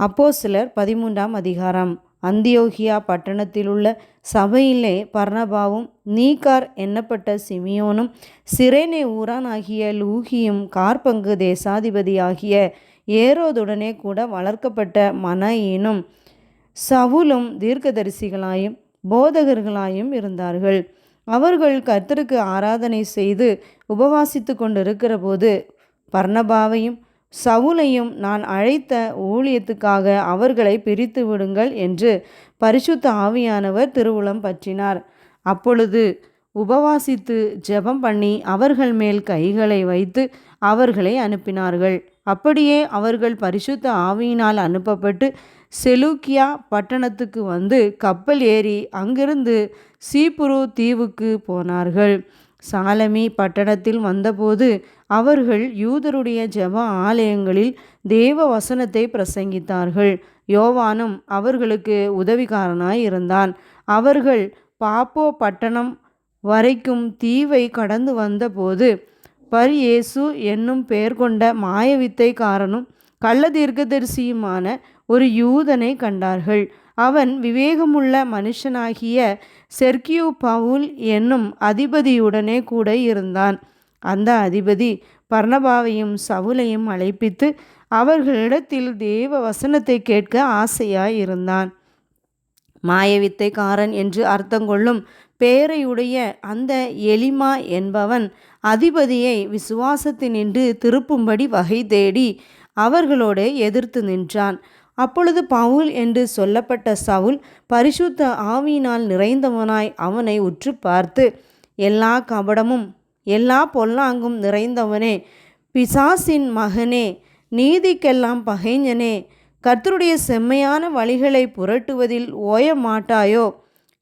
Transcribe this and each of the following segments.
அப்போ சிலர் பதிமூன்றாம் அதிகாரம். அந்தியோகியா பட்டணத்திலுள்ள சபையிலே பர்ணபாவும் நீகார் எண்ணப்பட்ட சிமியோனும் சிரேனே ஊரானாகிய லூகியும் கார்பங்கு தேசாதிபதி ஆகிய ஏரோதுடனே கூட வளர்க்கப்பட்ட மனையினும் சவுலும் தீர்க்கதரிசிகளாயும் போதகர்களாயும் இருந்தார்கள். அவர்கள் கர்த்தருக்கு ஆராதனை செய்து உபவாசித்து கொண்டிருக்கிற போது பர்ணபாவையும் சவுலையும் நான் அழைத்த ஊழியத்துக்காக அவர்களை பிரித்து விடுங்கள் என்று பரிசுத்த ஆவியானவர் திருவுளம் பற்றினார். அப்பொழுது உபவாசித்து ஜெபம் பண்ணி அவர்கள் மேல் கைகளை வைத்து அவர்களை அனுப்பினார்கள். அப்படியே அவர்கள் பரிசுத்த ஆவியினால் அனுப்பப்பட்டு செலூக்கியா பட்டணத்துக்கு வந்து கப்பல் ஏறி அங்கிருந்து சீப்புரு தீவுக்கு போனார்கள். சாலமி பட்டணத்தில் வந்தபோது அவர்கள் யூதருடைய ஜெப ஆலயங்களில் தேவ வசனத்தை பிரசங்கித்தார்கள். யோவானும் அவர்களுக்கு உதவிகாரனாய் இருந்தான். அவர்கள் பாப்போ பட்டணம் வரைக்கும் தீவை கடந்து வந்தபோது பரியேசு என்னும் பெயர் கொண்ட மாயவித்தைக்காரனும் கள்ள தீர்க்கதரிசியுமான ஒரு யூதனை கண்டார்கள். அவன் விவேகமுள்ள மனுஷனாகிய செர்கியூ பவுல் என்னும் அதிபதியுடனே கூட இருந்தான். அந்த அதிபதி பர்ணபாவையும் சவுலையும் அழைப்பித்து அவர்களிடத்தில் தேவ வசனத்தை கேட்க ஆசையாயிருந்தான். மாயவித்தைக்காரன் என்று அர்த்தங்கொள்ளும் பேரையுடைய அந்த எலிமா என்பவன் அதிபதியை விசுவாசத்தினின்று திருப்பும்படி வகை தேடி அவர்களோடு எதிர்த்து நின்றான். அப்பொழுது பவுல் என்று சொல்லப்பட்ட சவுல் பரிசுத்த ஆவியினால் நிறைந்தவனாய் அவனை உற்று பார்த்து எல்லா கபடமும் எல்லா பொல்லாங்கும் நிறைந்தவனே பிசாசின் மகனே நீதிக்கெல்லாம் பகைஞனே கர்த்தருடைய செம்மையான வழிகளை புரட்டுவதில் ஓய மாட்டாயோ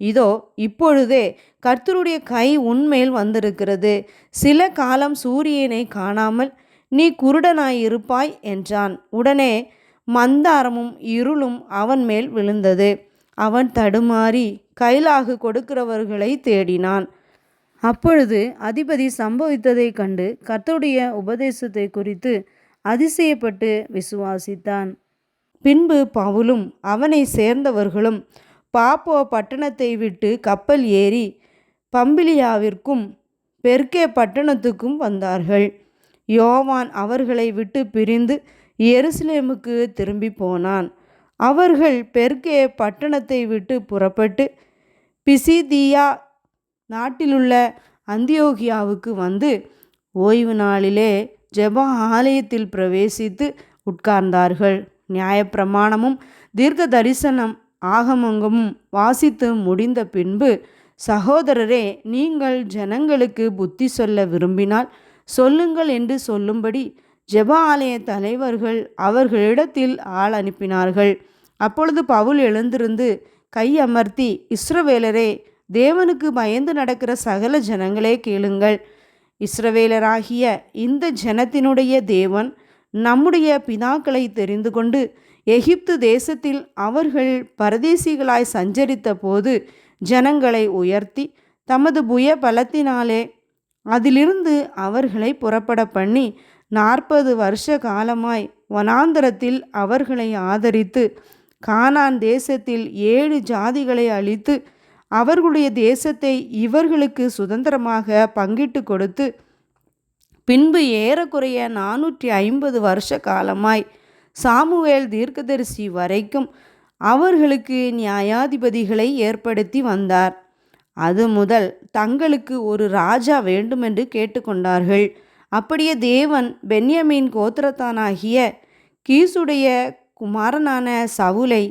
இதோ இப்பொழுதே கர்த்தருடைய கை உன்மேல் வந்திருக்கிறது. சில காலம் சூரியனை காணாமல் நீ குருடனாயிருப்பாய் என்றான். உடனே மந்தாரமும் இருளும் அவன் மேல் விழுந்தது. அவன் தடுமாறி கைலாகு கொடுக்கிறவர்களை தேடினான். அப்பொழுது அதிபதி சம்பவித்ததை கண்டு கர்த்தருடைய உபதேசத்தை குறித்து அதிசயப்பட்டு விசுவாசித்தான். பின்பு பவுலும் அவனை சேர்ந்தவர்களும் பாப்போ பட்டணத்தை விட்டு கப்பல் ஏறி பம்பிலியாவிற்கும் பெர்கே பட்டணத்துக்கும் வந்தார்கள். யோவான் அவர்களை விட்டு பிரிந்து எருசலேமுக்கு திரும்பி போனான். அவர்கள் பெர்கே பட்டணத்தை விட்டு புறப்பட்டு பிசிதியா நாட்டிலுள்ள அந்தியோகியாவுக்கு வந்து ஓய்வு நாளிலே ஜெப ஆலயத்தில் பிரவேசித்து உட்கார்ந்தார்கள். நியாயப்பிரமாணமும் தீர்க்க தரிசனம் ஆகமங்கமும் வாசித்து முடிந்த பின்பு சகோதரரே நீங்கள் ஜனங்களுக்கு புத்தி சொல்ல விரும்பினால் சொல்லுங்கள் என்று சொல்லும்படி ஜெப ஆலய தலைவர்கள் அவர்களிடத்தில் ஆள் அனுப்பினார்கள். அப்பொழுது பவுல் எழுந்திருந்து கையமர்த்தி இஸ்ரவேலரே தேவனுக்கு பயந்து நடக்கிற சகல ஜனங்களே கேளுங்கள். இஸ்ரவேலராகிய இந்த ஜனத்தினுடைய தேவன் நம்முடைய பிதாக்களை தெரிந்து கொண்டு எகிப்து தேசத்தில் அவர்கள் பரதேசிகளாய் சஞ்சரித்த போது ஜனங்களை உயர்த்தி தமது புய பலத்தினாலே அதிலிருந்து அவர்களை புறப்பட பண்ணி நாற்பது வருஷ காலமாய் வனாந்தரத்தில் அவர்களை ஆதரித்து கானான் தேசத்தில் ஏழு ஜாதிகளை அழித்து அவர்களுடைய தேசத்தை இவர்களுக்கு சுதந்திரமாக பங்கிட்டு கொடுத்து பின்பு ஏறக்குறைய நானூற்றி ஐம்பது வருஷ காலமாய் சாமுவேல் தீர்க்கதரிசி வரைக்கும் அவர்களுக்கு நியாயாதிபதிகளை ஏற்படுத்தி வந்தார். அது முதல் தங்களுக்கு ஒரு ராஜா வேண்டுமென்று கேட்டுக்கொண்டார்கள் அப்படியே தேவன் பென்யமீன் கோத்திரத்தானாகிய கீசுடைய குமாரனான சவுலை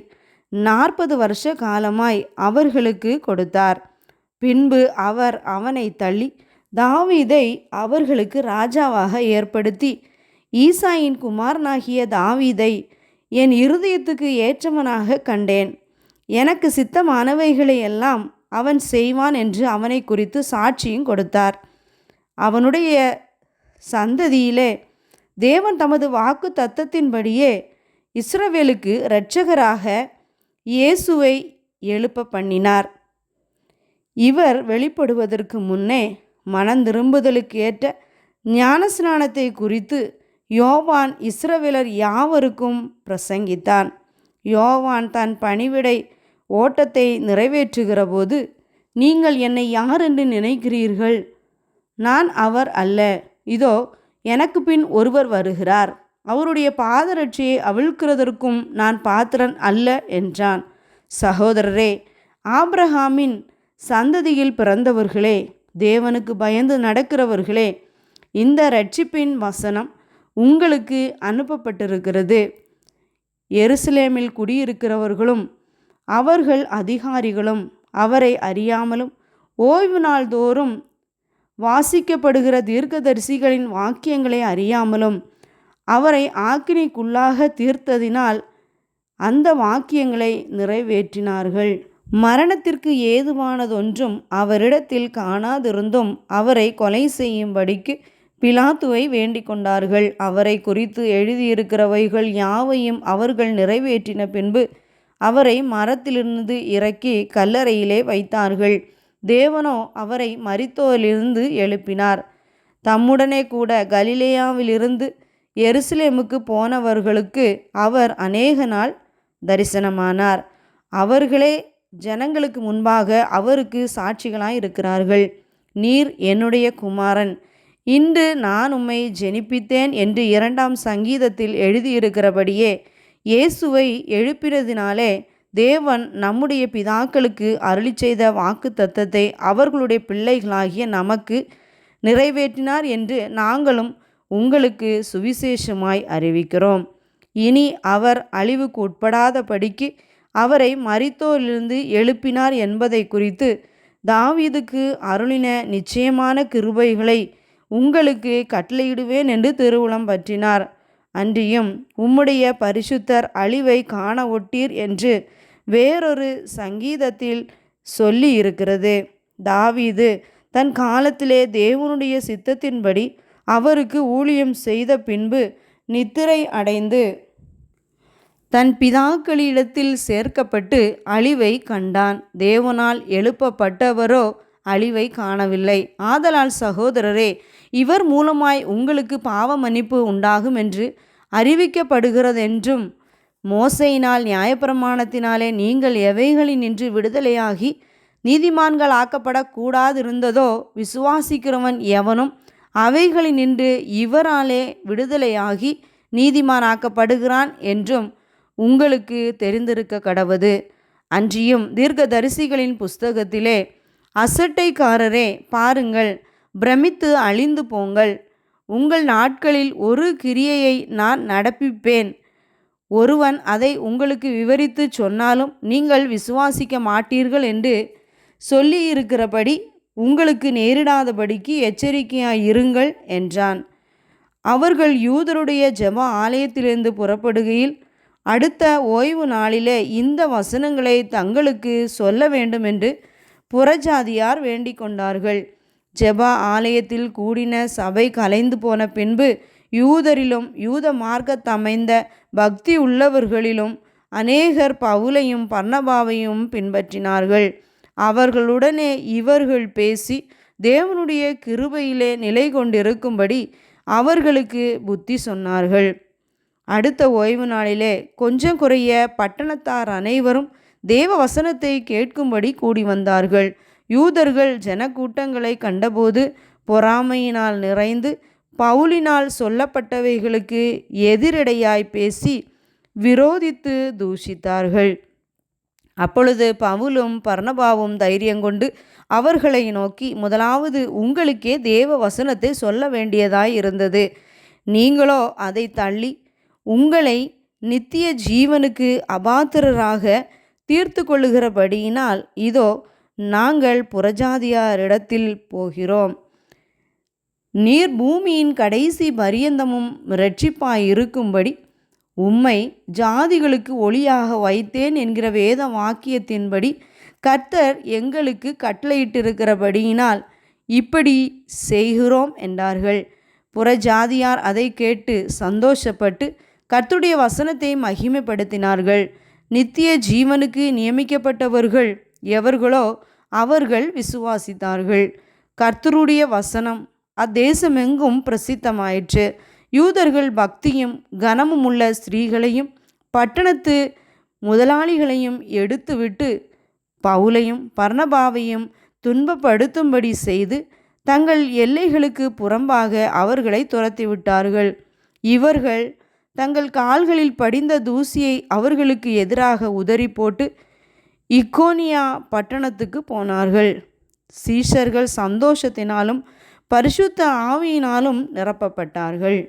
நாற்பது வருஷ காலமாய் அவர்களுக்கு கொடுத்தார். பின்பு அவர் அவனை தள்ளி தாவீதை அவர்களுக்கு ராஜாவாக ஏற்படுத்தி ஈசாயின் குமாரனாகிய தாவீதை என் இருதயத்துக்கு ஏற்றவனாக கண்டேன். எனக்கு சித்தமானவைகளை எல்லாம் அவன் செய்வான் என்று அவனை குறித்து சாட்சியும் கொடுத்தார். அவனுடைய சந்ததியிலே. தேவன் தமது வாக்கு தத்தத்தின்படியே இஸ்ரவேலுக்கு இரட்சகராக இயேசுவை எழுப்ப பண்ணினார் இவர் வெளிப்படுவதற்கு முன்னே மனந்திரும்புதலுக்கு ஏற்ற ஞானஸ்நானத்தை குறித்து யோவான் இஸ்ரவேலர் யாவருக்கும் பிரசங்கித்தான். யோவான் தன் பணிவிடை ஓட்டத்தை நிறைவேற்றுகிற போது நீங்கள் என்னை யார் என்று நினைக்கிறீர்கள்? நான் அவர் அல்ல. இதோ எனக்கு பின் ஒருவர் வருகிறார். அவருடைய பாதரட்சியை அவிழ்க்கிறதற்கும் நான் பாத்திரன் அல்ல என்றான். சகோதரரே ஆப்ரஹாமின் சந்ததியில் பிறந்தவர்களே தேவனுக்கு பயந்து நடக்கிறவர்களே இந்த ரட்சிப்பின் வசனம் உங்களுக்கு அனுப்பப்பட்டிருக்கிறது. எருசலேமில் குடியிருக்கிறவர்களும் அவர்கள் அதிகாரிகளும் அவரை அறியாமலும் ஓய்வு நாள் தோறும் வாசிக்கப்படுகிற தீர்க்கதரிசிகளின் வாக்கியங்களை அறியாமலும் அவரை ஆக்கினைக்குள்ளாக தீர்த்ததினால் அந்த வாக்கியங்களை நிறைவேற்றினார்கள். மரணத்திற்கு ஏதுவானதொன்றும் அவரிடத்தில் காணாதிருந்தும் அவரை கொலை செய்யும்படிக்கு பிலாத்துவை வேண்டிக் கொண்டார்கள். அவரை குறித்து எழுதியிருக்கிறவைகள் யாவையும் அவர்கள் நிறைவேற்றின பின்பு அவரை மரத்திலிருந்து இறக்கி கல்லறையிலே வைத்தார்கள். தேவனோ அவரை மரித்தோரிலிருந்து எழுப்பினார். தம்முடனே கூட கலிலேயாவிலிருந்து எருசலேமுக்கு போனவர்களுக்கு அவர் அநேக நாள் தரிசனமானார். அவர்களே ஜனங்களுக்கு முன்பாக அவருக்கு சாட்சிகளாய் இருக்கிறார்கள் நீர் என்னுடைய குமாரன். இன்று நான் உம்மை ஜெனிப்பித்தேன் என்று இரண்டாம் சங்கீதத்தில் எழுதியிருக்கிறபடியே இயேசுவை எழுப்பினதினாலே தேவன் நம்முடைய பிதாக்களுக்கு அருளி செய்த வாக்கு தத்தத்தை அவர்களுடைய பிள்ளைகளாகிய நமக்கு நிறைவேற்றினார் என்று நாங்களும் உங்களுக்கு சுவிசேஷமாய் அறிவிக்கிறோம். இனி அவர் அழிவுக்கு உட்படாதபடிக்கு அவரை மரித்தோரிலிருந்து எழுப்பினார் என்பதை குறித்து தாவீதுக்கு அருளின நிச்சயமான கிருபைகளை உங்களுக்கு கட்டளையிடுவேன் என்று திருவுளம் பற்றினார். அன்றியும் உம்முடைய பரிசுத்தர் அழிவை காண ஒட்டீர் என்று வேறொரு சங்கீதத்தில் சொல்லி இருக்கிறது தாவீது தன் காலத்திலே தேவனுடைய சித்தத்தின்படி அவருக்கு ஊழியம் செய்த பின்பு நித்திரை அடைந்து தன் பிதாக்களிடத்தில் சேர்க்கப்பட்டு அழிவை கண்டான். தேவனால் எழுப்பப்பட்டவரோ அழிவை காணவில்லை. ஆதலால் சகோதரரே இவர் மூலமாய் உங்களுக்கு பாவ மன்னிப்பு உண்டாகும் என்று அறிவிக்கப்படுகிறதென்றும் மோசையினால் நியாயப்பிரமாணத்தினாலே நீங்கள் எவைகளில் நின்று விடுதலையாகி நீதிமான்கள் ஆக்கப்படக்கூடாதிருந்ததோ விசுவாசிக்கிறவன் எவனும் அவைகளில் நின்று இவராலே விடுதலையாகி நீதிமானாக்கப்படுகிறான் என்றும் உங்களுக்கு தெரிந்திருக்க கடவது. அன்றியும் தீர்க்கதரிசிகளின் புஸ்தகத்திலே அசட்டைக்காரரே பாருங்கள் பிரமித்து அழிந்து போங்கள். உங்கள் நாட்களில் ஒரு கிரியையை நான் நடப்பிப்பேன். ஒருவன் அதை உங்களுக்கு விவரித்து சொன்னாலும் நீங்கள் விசுவாசிக்க மாட்டீர்கள் என்று சொல்லியிருக்கிறபடி உங்களுக்கு நேரிடாதபடிக்கு எச்சரிக்கையாக இருங்கள் என்றான். அவர்கள் யூதருடைய ஜப ஆலயத்திலிருந்து புறப்படுகையில் அடுத்த ஓய்வு நாளிலே இந்த வசனங்களை தங்களுக்கு சொல்ல வேண்டும் என்று புறஜாதியார் வேண்டிக் கொண்டார்கள். ஜெபா ஆலயத்தில் கூடின சபை கலைந்து போன பின்பு யூதரிலும் யூத மார்க்கத்தமைந்த பக்தி உள்ளவர்களிலும் அநேகர் பவுலையும் பர்ணபாவையும் பின்பற்றினார்கள். அவர்களுடனே இவர்கள் பேசி தேவனுடைய கிருபையிலே நிலை கொண்டிருக்கும்படி அவர்களுக்கு புத்தி சொன்னார்கள். அடுத்த ஓய்வு நாளிலே கொஞ்சம் குறைய பட்டணத்தார் அனைவரும் தேவ வசனத்தை கேட்கும்படி கூடி வந்தார்கள். யூதர்கள் ஜனக்கூட்டங்களை கண்டபோது பொறாமையினால் நிறைந்து பவுலினால் சொல்லப்பட்டவைகளுக்கு எதிரடையாய் பேசி விரோதித்து தூஷித்தார்கள். அப்பொழுது பவுலும் பர்ணபாவும் தைரியங்கொண்டு அவர்களை நோக்கி முதலாவது உங்களுக்கே தேவ வசனத்தை சொல்ல வேண்டியதாய் இருந்தது. நீங்களோ அதை தள்ளி உங்களை நித்திய ஜீவனுக்கு அபாத்திரராக தீர்த்து கொள்ளுகிறபடியினால் இதோ நாங்கள் புறஜாதியாரிடத்தில் போகிறோம். நீர் பூமியின் கடைசி பரியந்தமும் இரட்சிப்பாயிருக்கும்படி உம்மை ஜாதிகளுக்கு ஒளியாக வைத்தேன் என்கிற வேத வாக்கியத்தின்படி கர்த்தர் எங்களுக்கு கட்டளையிட்டிருக்கிறபடியினால் இப்படி செய்கிறோம் என்றார்கள். புறஜாதியார் அதை கேட்டு சந்தோஷப்பட்டு கர்த்துடைய வசனத்தை மகிமைப்படுத்தினார்கள். நித்திய ஜீவனுக்கு நியமிக்கப்பட்டவர்கள் எவர்களோ அவர்கள் விசுவாசித்தார்கள். கர்த்தருடைய வசனம் அத்தேசமெங்கும் பிரசித்தமாயிற்று. யூதர்கள் பக்தியும் கனமும் உள்ள ஸ்திரீகளையும் பட்டணத்து முதலாளிகளையும் எடுத்துவிட்டு பவுலையும் பர்ணபாவையும் துன்பப்படுத்தும்படி செய்து தங்கள் எல்லைகளுக்கு புறம்பாக அவர்களை துரத்திவிட்டார்கள். இவர்கள் தங்கள் கால்களில் படிந்த தூசியை அவர்களுக்கு எதிராக உதறி போட்டு இக்கோனியா பட்டணத்துக்கு போனார்கள். சீஷர்கள் சந்தோஷத்தினாலும் பரிசுத்த ஆவியினாலும் நிரப்பப்பட்டார்கள்.